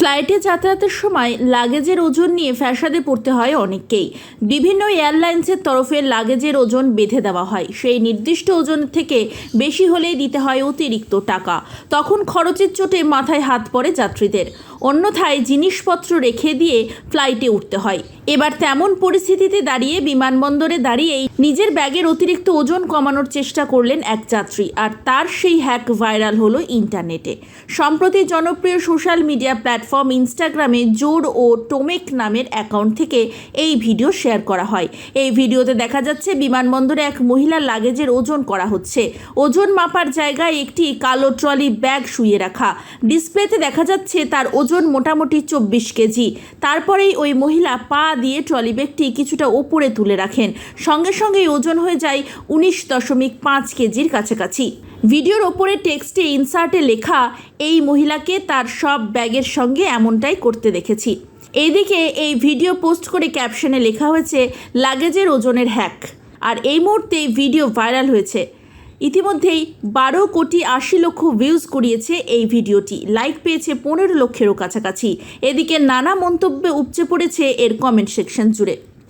ফ্লাইটে যাতায়াতের সময় লাগেজের ওজন নিয়ে ফ্যাসাদে পড়তে হয় অনেককেই। বিভিন্ন এয়ারলাইন্সের তরফে লাগেজের ওজন বেঁধে দেওয়া হয়। সেই নির্দিষ্ট ওজন থেকে বেশি হলেই দিতে হয় অতিরিক্ত টাকা। তখন খরচের চোটে মাথায় হাত পড়ে যাত্রীদের। অন্যথায় জিনিসপত্র রেখে দিয়ে ফ্লাইটে উঠতে হয়। এবার তেমন পরিস্থিতিতে দাঁড়িয়ে বিমানবন্দরে দাঁড়িয়েই নিজের ব্যাগের অতিরিক্ত ওজন কমানোর চেষ্টা করলেন এক যাত্রী, আর তার সেই হ্যাক ভাইরাল হলো ইন্টারনেটে। সম্প্রতি জনপ্রিয় সোশ্যাল মিডিয়া প্ল্যাটফর্ম ইনস্টাগ্রামে জোর ও টোমেক নামের অ্যাকাউন্ট থেকে এই ভিডিও শেয়ার করা হয়। এই ভিডিওতে দেখা যাচ্ছে, বিমানবন্দরে এক মহিলার লাগেজের ওজন করা হচ্ছে। ওজন মাপার জায়গায় একটি কালো ট্রলি ব্যাগ শুয়ে রাখা। ডিসপ্লেতে দেখা যাচ্ছে, তার ওজন মোটামুটি চব্বিশ কেজি। তারপরেই ওই মহিলা পা দিয়ে ট্রলি ব্যাগটি কিছুটা ওপরে তুলে রাখেন। সঙ্গে সঙ্গেই ওজন হয়ে যায় উনিশ দশমিক পাঁচ কেজির কাছাকাছি। ভিডিওর ওপরে টেক্সটে ইনসার্টে লেখা, এই মহিলাকে তার সব ব্যাগের সঙ্গে এমনটাই করতে দেখেছি। এইদিকে এই ভিডিও পোস্ট করে ক্যাপশনে লেখা হয়েছে, লাগেজের ওজনের হ্যাক। আর এই মুহূর্তে ভিডিও ভাইরাল হয়েছে। ইতিমধ্যেই বারো কোটি আশি লক্ষ ভিউজ করিয়েছে এই ভিডিওটি। লাইক পেয়েছে পনেরো লক্ষেরও কাছাকাছি। এদিকে নানা মন্তব্যে উপচে পড়েছে এর কমেন্ট সেকশন জুড়ে।